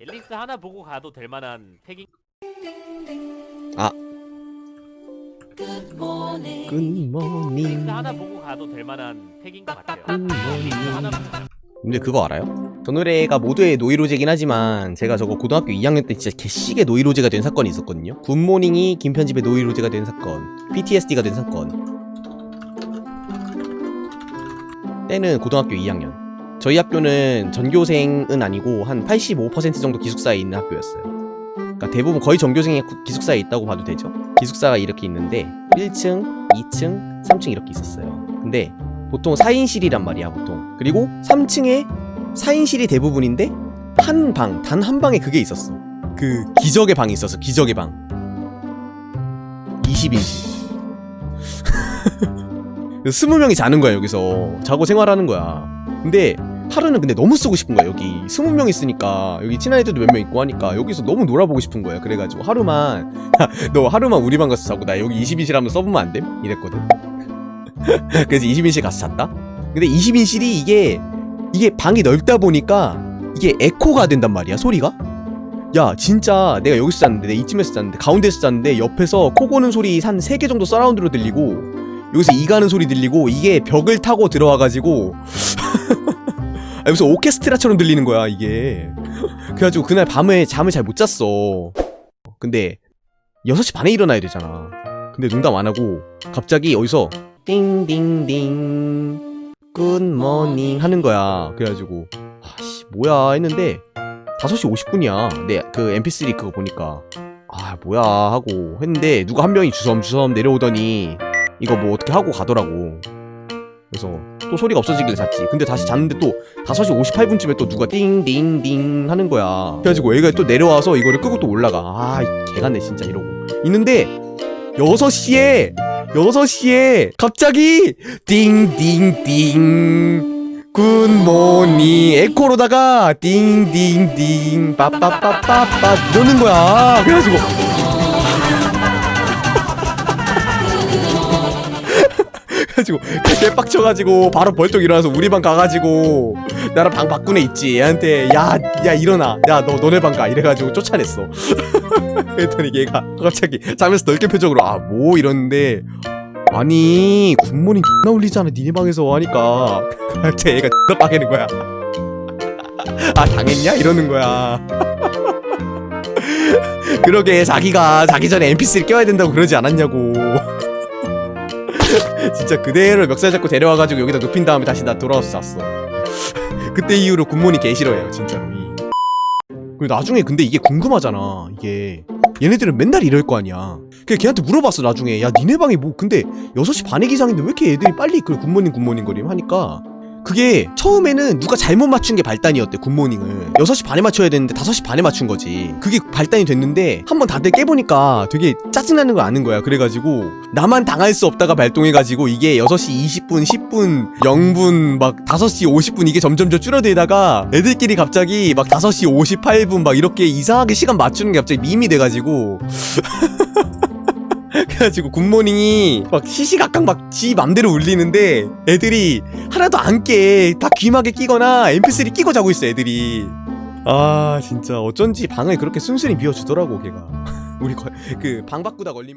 앨리스 하나 보고 가도 될 만한 팩인 아. 굿모닝 하나 보고 가도 될 만한 팩인 것 같아요. 하나 보고 근데 그거 알아요? 저 노래가 모두의 노이로제긴 하지만 제가 저거 고등학교 2학년 때 진짜 개씨게 노이로제가 된 사건이 있었거든요. 굿모닝이 김편집의 노이로제가 된 사건 PTSD가 된 사건. 때는 고등학교 2학년 저희 학교는 전교생은 아니고 한 85% 정도 기숙사에 있는 학교였어요. 그러니까 대부분 거의 전교생이 구- 기숙사에 있다고 봐도 되죠. 기숙사가 이렇게 있는데 1층, 2층, 3층 이렇게 있었어요. 근데 보통 4인실이란 말이야 보통. 그리고 3층에 4인실이 대부분인데 한 방, 단 한 방에 그게 있었어. 그 기적의 방이 있었어 기적의 방. 20인실. 20명이 자는 거야 여기서. 자고 생활하는 거야. 근데 하루는 근데 너무 쓰고 싶은 거야. 여기 20명 있으니까. 여기 친한 애들도 몇 명 있고 하니까 여기서 너무 놀아보고 싶은 거야. 그래가지고 하루만 너 하루만 우리 방 가서 자고 나 여기 20인실 한번 써보면 안 돼? 이랬거든. 그래서 20인실 가서 잤다? 근데 20인실이 이게 이게 방이 넓다 보니까 이게 에코가 된단 말이야 소리가? 야 진짜 내가 여기서 잤는데 내가 이쯤에서 잤는데 가운데서 잤는데 옆에서 코 고는 소리 한 3개 정도 서라운드로 들리고 여기서 이 가는 소리 들리고 이게 벽을 타고 들어와가지고 아, 무슨 오케스트라처럼 들리는 거야 이게. 그래가지고 그날 밤에 잠을 잘 못 잤어. 근데 6시 반에 일어나야 되잖아. 근데 농담 안 하고 갑자기 어디서 띵띵띵 굿모닝 하는 거야. 그래가지고 아씨 뭐야 했는데 5시 50분이야. 내 그 mp3 그거 보니까. 아 뭐야 하고 했는데 누가 한 명이 주섬주섬 내려오더니 이거 뭐 어떻게 하고 가더라고 그래서 또 소리가 없어지길래 잤지. 근데 다시 잤는데 또 5시 58분쯤에 또 누가 띵띵띵 하는 거야. 그래가지고 애가 또 내려와서 이거를 끄고 또 올라가. 아 개같네 진짜 이러고. 있는데 6시에 6시에 갑자기 띵띵띵 굿모닝 에코로다가 띵띵띵 빠빠빠빠빠 이러는 거야. 그래가지고 그래가지고 개빡쳐가지고 바로 벌떡 일어나서 우리 방 가가지고 나랑 방 바꾸네 있지. 얘한테 야야 일어나. 야 너 너네 방 가. 이래가지고 쫓아냈어. 그랬더니 얘가 갑자기 자면서 넓게 표정으로 아 뭐 이러는데. 아니 굿모닝 X나 울리잖아 니네 방에서 하니까. 갑자기 얘가 X나 빠개는 거야. 아 당했냐? 이러는 거야. 그러게 자기가 자기 전에 mp3 껴야 된다고 그러지 않았냐고 진짜 그대로 멱살 잡고 데려와가지고 여기다 눕힌 다음에 다시 나 돌아와서 잤어. 그때 이후로 굿모닝 개 싫어해요 진짜로. 이. 그리고 나중에 근데 이게 궁금하잖아 이게. 얘네들은 맨날 이럴 거 아니야. 그래 걔한테 물어봤어 나중에. 야 니네 방이 뭐 근데 6시 반에 기상인데 왜 이렇게 애들이 빨리 그 굿모닝 굿모닝 거림 하니까 그게 처음에는 누가 잘못 맞춘 게 발단이었대 굿모닝을. 6시 반에 맞춰야 되는데 5시 반에 맞춘 거지. 그게 발단이 됐는데 한번 다들 깨보니까 되게 짜증나는 걸 아는 거야. 그래가지고 나만 당할 수 없다가 발동해가지고 이게 6시 20분 10분 0분 막 5시 50분 이게 점점 점 줄어들다가 애들끼리 갑자기 막 5시 58분 막 이렇게 이상하게 시간 맞추는 게 갑자기 밈이 돼가지고 그래가지고 굿모닝이 막 시시각각 막 지 맘대로 울리는데 애들이 하나도 안 깨. 다 귀마개 끼거나 mp3 끼고 자고 있어 애들이. 아 진짜 어쩐지 방을 그렇게 순순히 비워주더라고 걔가. 우리 그방 바꾸다 걸리면.